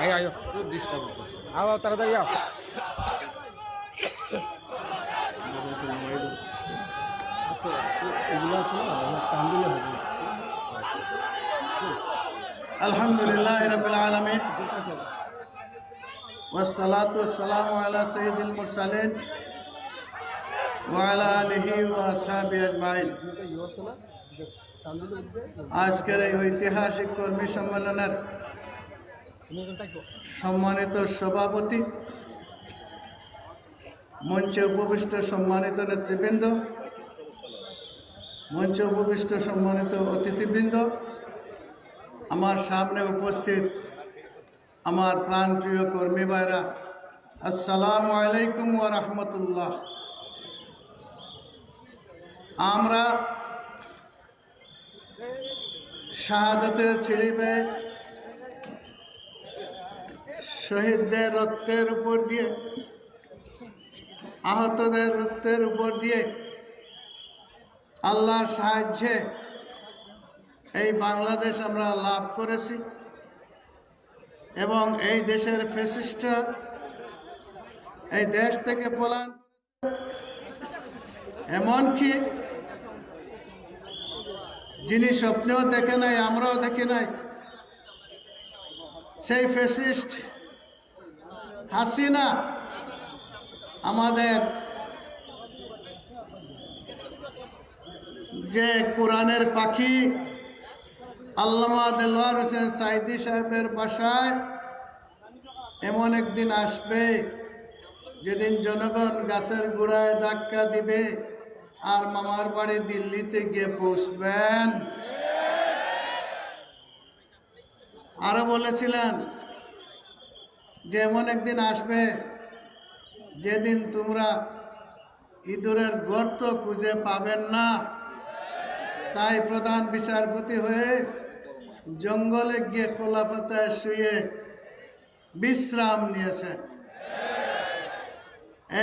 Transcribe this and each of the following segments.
আয় আয় খুব ডিস্টার্ব করছে আও আও, তাড়াতাড়ি আও আচ্ছা এগুলো আছে না আমার টান দিলে হবে الحمد لله رب العالمين والصلاة والسلام على سيد المرسلين وعلى آله وأصحابه أجمعين আজকের এই ঐতিহাসিক কর্মী সম্মেলনের সম্মানিত সভাপতি, মঞ্চে উপবিষ্ট সম্মানিত নেতৃবৃন্দ, মঞ্চে উপবিষ্ট সম্মানিত অতিথিবৃন্দ, আমার সামনে উপস্থিত আমার প্রাণপ্রিয় কর্মী ভাইরা, আসসালামু আলাইকুম ওয়া রাহমাতুল্লাহ। আমরা শাহাদতের ছিঁড়ি পেয়ে শহীদদের রক্তের উপর দিয়ে, আহতদের রক্তের উপর দিয়ে আল্লাহর সাহায্যে এই বাংলাদেশ আমরা লাভ করেছি। এবং এই দেশের ফেসিস্ট এই দেশ থেকে পলায়ন এমনকি যিনি স্বপ্নেও দেখে নাই, আমরাও দেখি নাই। সেই ফেসিস্ট হাসিনা আমাদের যে কোরআনের পাখি, আল্লামা দেলোয়ার হোসেন সাইদি সাহেবের বাসায় এমন একদিন আসবে, যেদিন জনগণ গাছের গোড়ায় ধাক্কা দিবে। আর মামার বাড়ি দিল্লিতে গিয়ে পৌঁছবেন। আরও বলেছিলেন যে এমন একদিন আসবে যেদিন তোমরা ইঁদুরের গর্ত খুঁজে পাবেন না। তাই প্রধান বিচারপতি হয়ে জঙ্গলে গিয়ে খোলা পাতায় শুয়ে বিশ্রাম নিয়েছে।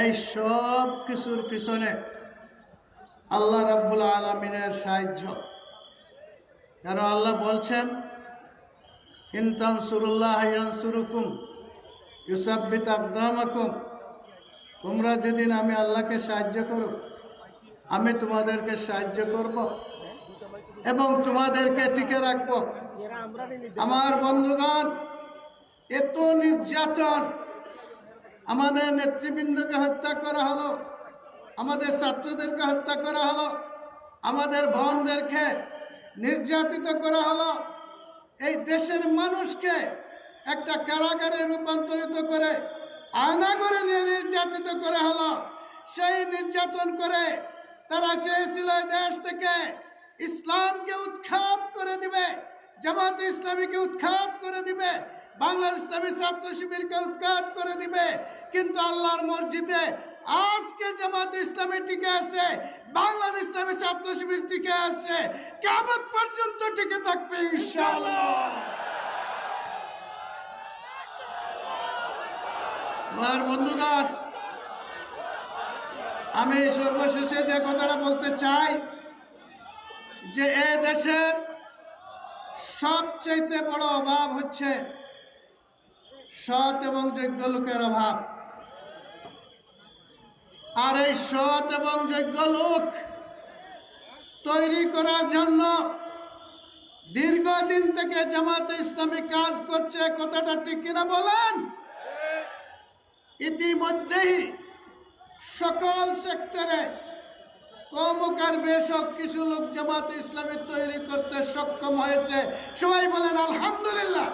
এই সব কিছুর পিছনে আল্লাহ রাব্বুল আলমিনের সাহায্য। কারণ আল্লাহ বলছেন ইনতান সুরুল্লাহ সুরুকুম ইউসাব্বিত আকদামাকুম, তোমরা যেদিন আমি আল্লাহকে সাহায্য করো, আমি তোমাদেরকে সাহায্য করব এবং তোমাদেরকে টিকে রাখব। আমার বন্ধুগণ, এত নির্যাতন আমাদের নেতৃবৃন্দকে হত্যা করা হলো। আমাদের ছাত্রদেরকে হত্যা করা হলো, আমাদের বোনদেরকে নির্যাতিত করা হলো। এই দেশের মানুষকে একটা কারাগারে রূপান্তরিত করে, আয়না করে নিয়ে নির্যাতিত করা হলো। সেই নির্যাতন করে তারা চেয়েছিল দেশ থেকে ইসলামকে উৎখাত করে দিবে, জামাত ইসলামীকে উৎখাত করে দিবে, বাংলাদেশ ইসলামী ছাত্র শিবিরকে উৎখাত করে দিবে। কিন্তু আল্লাহর মসজিদে আজকে জামাত ইসলামী টিকে আছে, বাংলাদেশ ইসলামী ছাত্র শিবির টিকে আছে কেমন পর্যন্ত টিকে থাকবে ইনশাআল্লাহ। আমার বন্ধুগণ আমি সর্বশেষে যে কথাটা বলতে চাই, যে এ দেশের সবচাইতে বড় অভাব হচ্ছে সৎ এবং যোগ্য লোকের অভাব। আর এই সৎ এবং যোগ্য লোক তৈরি করার জন্য দীর্ঘদিন থেকে জামাতে ইসলামী কাজ করছে, কথাটা ঠিক কিনা বলেন? ইতিমধ্যেই সকল সেক্টরে কমক আর বেশক কিছু লোক জামাতে ইসলামী তৈরি করতে সক্ষম হয়েছে। সবাই বলেন, আলহামদুলিল্লাহ।